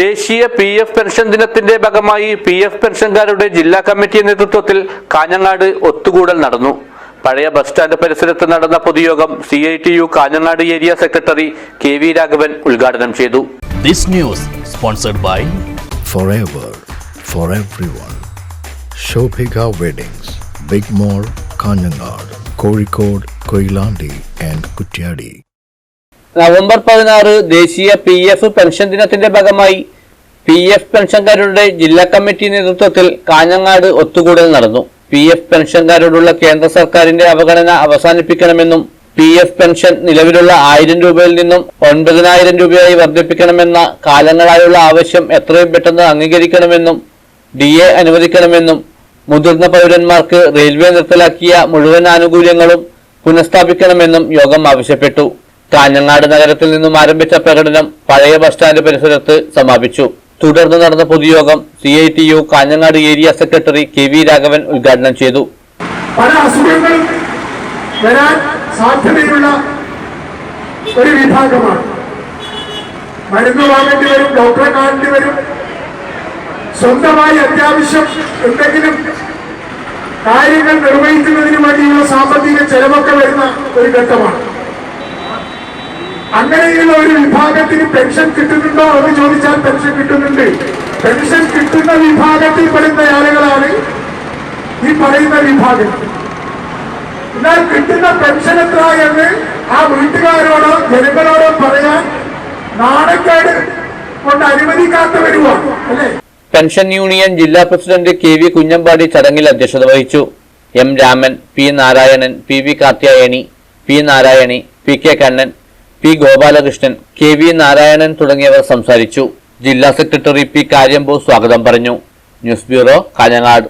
ദേശീയ P F pension ദിനത്തിന്റെ ഭാഗമായി പി എഫ് പെൻഷൻകാരുടെ ജില്ലാ കമ്മിറ്റി നേതൃത്വത്തിൽ കാഞ്ഞങ്ങാട് ഒത്തുകൂടൽ നടന്നു. പഴയ ബസ് സ്റ്റാൻഡ് പരിസരത്ത് നടന്ന പൊതുയോഗം C I T U Kanhangad area secretary K V Raghavan ഉദ്ഘാടനം ചെയ്തു. This news sponsored by for ever for every one Shobhika weddings big mall Kanhangad Kozhikode Koyilandy and Kutyadi. November പതിനാറ് ദേശീയ P F pension ദിനത്തിന്റെ ഭാഗമായി P F പെൻഷൻകാരുടെ ജില്ലാ committee നേതൃത്വത്തിൽ കാഞ്ഞങ്ങാട് ഒത്തുകൂടൽ നടന്നു. P F പെൻഷൻകാരോടുള്ള കേന്ദ്ര സർക്കാരിന്റെ അവഗണന അവസാനിപ്പിക്കണമെന്നും പി എഫ് പെൻഷൻ നിലവിലുള്ള ആയിരം രൂപയിൽ നിന്നും ഒൻപതിനായിരം രൂപയായി വർദ്ധിപ്പിക്കണമെന്ന കാലങ്ങളായുള്ള ആവശ്യം എത്രയും പെട്ടെന്ന് അംഗീകരിക്കണമെന്നും ഡി എ അനുവദിക്കണമെന്നും മുതിർന്ന പൗരന്മാർക്ക് റെയിൽവേ നിർത്തലാക്കിയ മുഴുവൻ ആനുകൂല്യങ്ങളും പുനഃസ്ഥാപിക്കണമെന്നും യോഗം ആവശ്യപ്പെട്ടു. കാഞ്ഞങ്ങാട് നഗരത്തിൽ നിന്നും ആരംഭിച്ച പ്രകടനം പഴയ ബസ് സ്റ്റാൻഡ് പരിസരത്ത് സമാപിച്ചു. തുടർന്ന് നടന്ന പൊതുയോഗം C I T U Kanhangad area secretary K V Raghavan ഉദ്ഘാടനം ചെയ്തു. പല അസുഖങ്ങൾ വരാൻ സാധ്യതയുള്ള ഒരു വിഭാഗമാണ്. മരുന്ന് വാങ്ങേണ്ടി വരും ഡോക്ടറെ കാണേണ്ടി വരും. സ്വന്തമായി അത്യാവശ്യം എന്തെങ്കിലും കാര്യങ്ങൾ നിർവഹിക്കുന്നതിന് വേണ്ടിയുള്ള സാമ്പത്തിക ചെലവൊക്കെ വരുന്ന ഒരു ഘട്ടമാണ്. അങ്ങനെയുള്ള ഒരു വിഭാഗത്തിന് പെൻഷൻ കിട്ടുന്നുണ്ടോ എന്ന് ചോദിച്ചാൽ പെൻഷൻ കിട്ടുന്നുണ്ട്. പെൻഷൻ കിട്ടുന്ന വിഭാഗത്തിൽ പെടുന്ന ആളുകളാണ് ഈ പറയുന്ന വിഭാഗം. എന്നാൽ കിട്ടുന്ന പെൻഷൻ എത്ര എന്ന് ആ വീട്ടുകാരോടോ ജനങ്ങളോടോ പറയാൻ നാണക്കേട് കൊണ്ട് അനുവദിക്കാത്തവരുമാണ് അല്ലേ? പെൻഷൻ യൂണിയൻ ജില്ലാ പ്രസിഡന്റ് കെ വി കുഞ്ഞമ്പാടി ചടങ്ങിൽ അധ്യക്ഷത വഹിച്ചു. M Raman P Narayanan P V Karthyayani P Narayani P K Kannan P Gopalakrishnan K V Narayanan തുടങ്ങിയവർ സംസാരിച്ചു. ജില്ലാ സെക്രട്ടറി പി കാര്യംബോ സ്വാഗതം പറഞ്ഞു. News bureau Kanhangad.